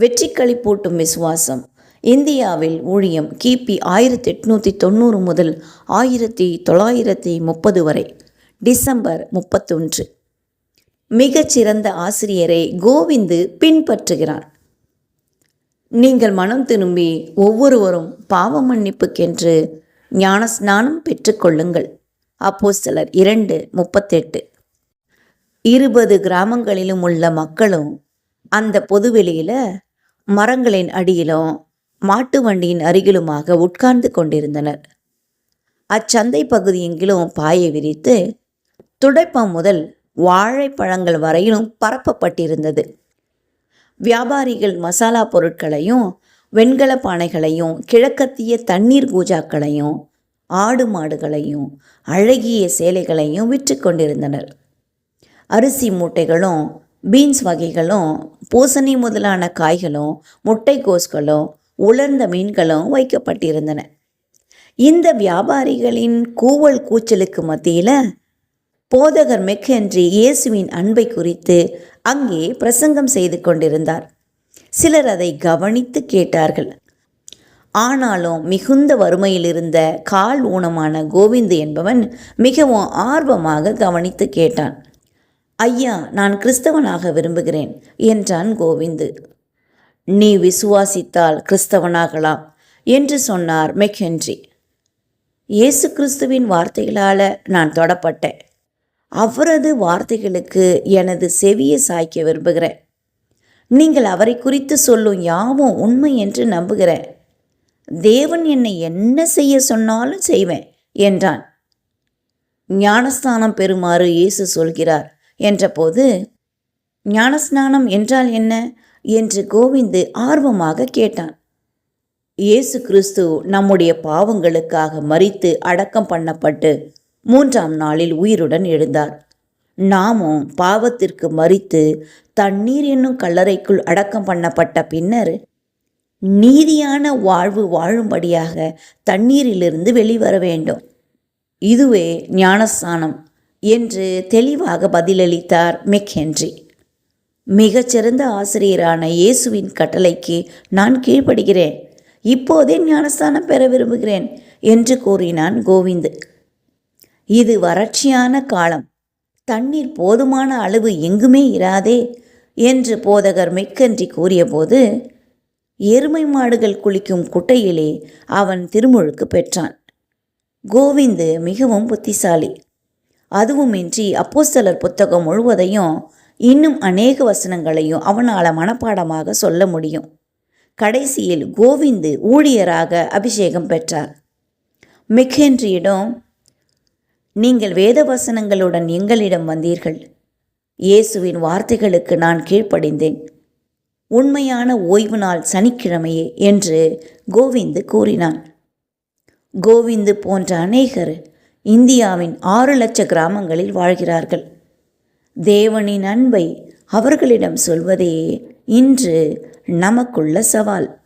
வெற்றிக்களி பூட்டும் விசுவாசம். இந்தியாவில் ஊழியம் கிபி ஆயிரத்தி எட்நூற்றி தொண்ணூறு முதல் ஆயிரத்தி தொள்ளாயிரத்தி முப்பது வரை. டிசம்பர் முப்பத்தொன்று. மிகச்சிறந்த ஆசிரியரை கோவிந்து பின்பற்றுகிறார். நீங்கள் மனம் திரும்பி ஒவ்வொருவரும் பாவ மன்னிப்புக்கென்று ஞானஸ்நானம் பெற்றுக்கொள்ளுங்கள் அப்போ சிலர் இரண்டு முப்பத்தெட்டு. இருபது கிராமங்களிலும் உள்ள மக்களும் அந்த பொதுவெளியில் மரங்களின் அடியிலும் மாட்டு வண்டியின் அருகிலுமாக உட்கார்ந்து கொண்டிருந்தனர். அச்சந்தை பகுதியெங்கிலும் பாயை விரித்து துடைப்பம் முதல் வாழைப்பழங்கள் வரையிலும் பரப்பப்பட்டிருந்தது. வியாபாரிகள் மசாலா பொருட்களையும் வெண்கல பானைகளையும் கிழக்கத்திய தண்ணீர் பூஜாக்களையும் ஆடு மாடுகளையும் அழகிய சேலைகளையும் விற்று கொண்டிருந்தனர். அரிசி மூட்டைகளும் பீன்ஸ் வகைகளும் பூசணி முதலான காய்களும் முட்டைக்கோஸ்களும் உலர்ந்த மீன்களும் வைக்கப்பட்டிருந்தன. இந்த வியாபாரிகளின் கூவல் கூச்சலுக்கு மத்தியில் போதகர் மெக்கென்றி இயேசுவின் அன்பை குறித்து அங்கே பிரசங்கம் செய்து கொண்டிருந்தார். சிலர் அதை கவனித்து கேட்டார்கள். ஆனாலும் மிகுந்த வறுமையில் இருந்த கால் ஊனமான கோவிந்து என்பவன் மிகவும் ஆர்வமாக கவனித்து கேட்டான். ஐயா நான் கிறிஸ்தவனாக விரும்புகிறேன் என்றான் கோவிந்து. நீ விசுவாசித்தால் கிறிஸ்தவனாகலாம் என்று சொன்னார் மெக்கென்றி. இயேசு கிறிஸ்துவின் வார்த்தைகளால் நான் தொடப்பட்டேன். அவரது வார்த்தைகளுக்கு எனது செவியை சாய்க்க விரும்புகிறேன். நீங்கள் அவரை குறித்து சொல்லும் யாவும் உண்மை என்று நம்புகிறேன். தேவன் என்னை என்ன செய்ய சொன்னாலும் செய்வேன் என்றான். ஞானஸ்தானம் பெறுமாறு இயேசு சொல்கிறார் என்றபோது ஞானஸ்நானம் என்றால் என்ன? என்று கோவிந்து ஆர்வமாக கேட்டான். இயேசு கிறிஸ்து நம்முடைய பாவங்களுக்காக மறித்து அடக்கம் பண்ணப்பட்டு மூன்றாம் நாளில் உயிருடன் எழுந்தார். நாமும் பாவத்திற்கு மறித்து தண்ணீர் என்னும் கல்லறைக்குள் அடக்கம் பண்ணப்பட்ட பின்னர் நீதியான வாழ்வு வாழும்படியாக தண்ணீரிலிருந்து வெளிவர வேண்டும். இதுவே ஞானஸ்தானம் என்று தெளிவாக பதிலளித்தார் மெக்கென்றி. மிகச்சிறந்த ஆசிரியரான இயேசுவின் கட்டளைக்கு நான் கீழ்ப்படுகிறேன். இப்போதே ஞானஸ்தானம் பெற விரும்புகிறேன் என்று கூறினான் கோவிந்து. இது வறட்சியான காலம். தண்ணீர் போதுமான அளவு எங்குமே இராதே என்று போதகர் மெக்கன்றி கூறியபோது எருமை மாடுகள் குளிக்கும் குட்டையிலே அவன் திருமுழுக்கு பெற்றான். கோவிந்து மிகவும் புத்திசாலி. அதுவுமின்றி அப்போஸ்தலர் புத்தகம் முழுவதையும் இன்னும் அநேக வசனங்களையும் அவனால் மனப்பாடமாக சொல்ல முடியும். கடைசியில் கோவிந்து ஊழியராக அபிஷேகம் பெற்றார். மெக்கென்றியிடம் நீங்கள் வேத வசனங்களுடன் எங்களிடம் வந்தீர்கள். இயேசுவின் வார்த்தைகளுக்கு நான் கீழ்ப்படிந்தேன். உண்மையான ஓய்வு நாள் சனிக்கிழமையே என்று கோவிந்து கூறினான். கோவிந்து போன்ற அநேகர் இந்தியாவின் ஆறு லட்ச கிராமங்களில் வாழ்கிறார்கள். தேவனின் அன்பை அவர்களிடம் சொல்வதே இன்று நமக்குள்ள சவால்.